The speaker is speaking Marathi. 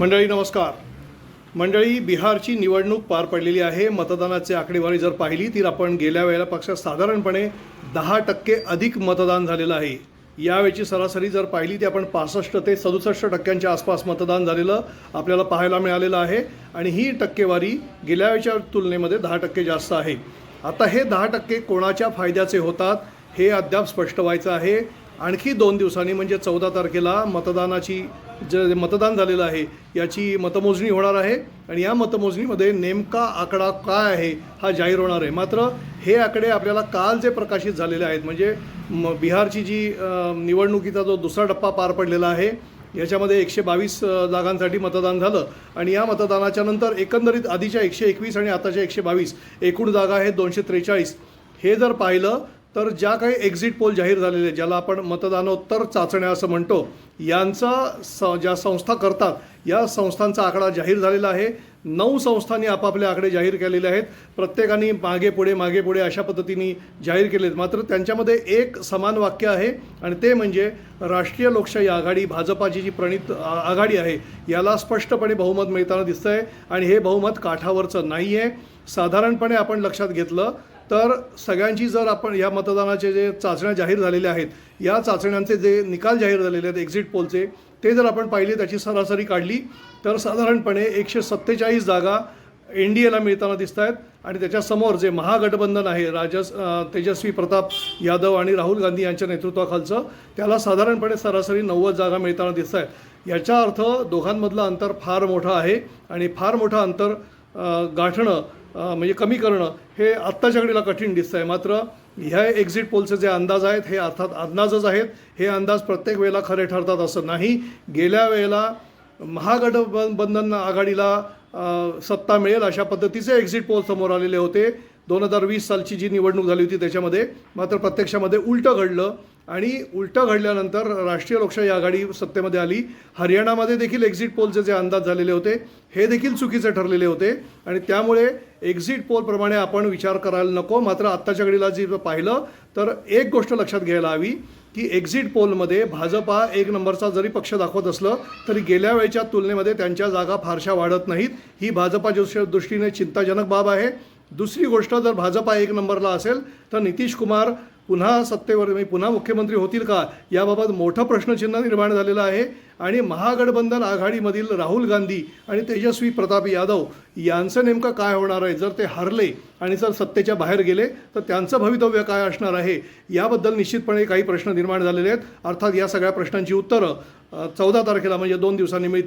मंडळी नमस्कार. मंडळी बिहारची निवडणूक पार पडलेली आहे. मतदानाची आकडेवारी जर पाहिली तर आपण गेल्या वेळेला पक्षात साधारणपणे दहा टक्के अधिक मतदान झालेलं आहे. यावेळची सरासरी जर पाहिली ती आपण पासष्ट ते सदुसष्ट टक्क्यांच्या आसपास मतदान झालेलं आपल्याला पाहायला मिळालेलं आहे. आणि ही टक्केवारी गेल्या वेळच्या तुलनेमध्ये दहा टक्के जास्त आहे. आता हे दहा टक्के कोणाच्या फायद्याचे होतात हे अद्याप स्पष्ट व्हायचं आहे. आणखी दोन दिवसांनी म्हणजे चौदा तारखेला मतदानाची जे मतदान झालेलं आहे याची मतमोजणी होणार आहे. आणि या मतमोजणीमध्ये नेमका आकडा काय आहे हा जाहीर होणार आहे. मात्र हे आकडे आपल्याला काल जे प्रकाशित झालेले आहेत म्हणजे म बिहारची जी निवडणुकीचा जो दुसरा टप्पा पार पडलेला आहे याच्यामध्ये एकशे बावीस जागांसाठी मतदान झालं. आणि या मतदानाच्या नंतर एकंदरीत आधीच्या एकशे एकवीस आणि आताच्या एकशे बावीस एकूण जागा आहेत दोनशे त्रेचाळीस. हे जर पाहिलं तर ज्या काही एक्झिट पोल जाहीर झालेले आहेत, ज्याला आपण मतदानोत्तर चाचण्या असं म्हणतो यांचा स ज्या संस्था करतात या संस्थांचा आकडा जाहीर झालेला आहे. नऊ संस्थांनी आपापले आकडे जाहीर केलेले आहेत. प्रत्येकाने मागे पुढे मागे पुढे अशा पद्धतीने जाहीर केले आहेत मात्र त्यांच्यामध्ये एक समान वाक्य आहे आणि ते म्हणजे राष्ट्रीय लोकशाही आघाडी भाजपाची जी प्रणित आघाडी आहे याला स्पष्टपणे बहुमत मिळताना दिसतं आहे आणि हे बहुमत काठावरचं नाही आहे साधारणपणे आपण लक्षात घेतलं तर सगळ्यांची जर आपण या मतदानाचे जे चाचण्या जाहीर झालेल्या आहेत या चाचण्यांचे जे निकाल जाहीर झालेले आहेत एक्झिट पोलचे ते जर आपण पाहिले त्याची सरासरी काढली तर साधारणपणे एकशे सत्तेचाळीस जागा एन डी एला मिळताना दिसत आहेत आणि त्याच्यासमोर जे महागठबंधन आहे राजस तेजस्वी प्रताप यादव आणि राहुल गांधी यांच्या नेतृत्वाखालचं त्याला साधारणपणे सरासरी नव्वद जागा मिळताना दिसत आहेत याचा अर्थ दोघांमधलं अंतर फार मोठं आहे आणि फार मोठं अंतर गाठणं म्हणजे कमी करणं हे आत्ताच्या घडीला कठीण दिसतं आहे मात्र ह्या एक्झिट पोलचे जे अंदाज आहेत हे अर्थात अंदाजच आहेत. हे अंदाज प्रत्येक वेळेला खरे ठरतात असं नाही. गेल्या वेळेला महागठबंधन आघाडीला सत्ता मिळेल अशा पद्धतीचे एक्झिट पोल समोर आलेले होते. दोन हजार वीस सालची जी निवडणूक झाली होती त्याच्यामध्ये मात्र प्रत्यक्षामध्ये उलटं घडलं आणि उलटं घडल्यानंतर राष्ट्रीय लोकशाही आघाडी सत्तेमध्ये आली. हरियाणामध्ये देखील एक्झिट पोलचे जे अंदाज झालेले होते हे देखील चुकीचे ठरलेले होते. आणि त्यामुळे एक्झिट पोलप्रमाणे आपण विचार करायला नको. मात्र आत्ताच्या घडीला जी पाहिलं तर एक गोष्ट लक्षात घ्यायला हवी की एक्झिट पोलमध्ये भाजपा एक नंबरचा जरी पक्ष दाखवत असलं तरी गेल्या वेळेच्या तुलनेमध्ये त्यांच्या जागा फारशा वाढत नाहीत. ही भाजपा दृष्टीने चिंताजनक बाब आहे. दुसरी गोष्ट जर भाजपा एक नंबरला असेल तर नितीश कुमार पुन्हा सत्तेवर म्हणजे पुन्हा मुख्यमंत्री होतील का? याबाबत मोठं प्रश्नचिन्ह निर्माण झालेलं आहे. आणि महागठबंधन आघाडीमधील राहुल गांधी आणि तेजस्वी प्रताप यादव यांचं नेमकं काय होणार आहे? जर ते हरले आणि जर सत्तेच्या बाहेर गेले तर त्यांचं भवितव्य काय असणार आहे? याबद्दल निश्चितपणे काही प्रश्न निर्माण झालेले आहेत. अर्थात या सगळ्या प्रश्नांची उत्तरं चौदा तारखेला म्हणजे दोन दिवसांनी मिळतील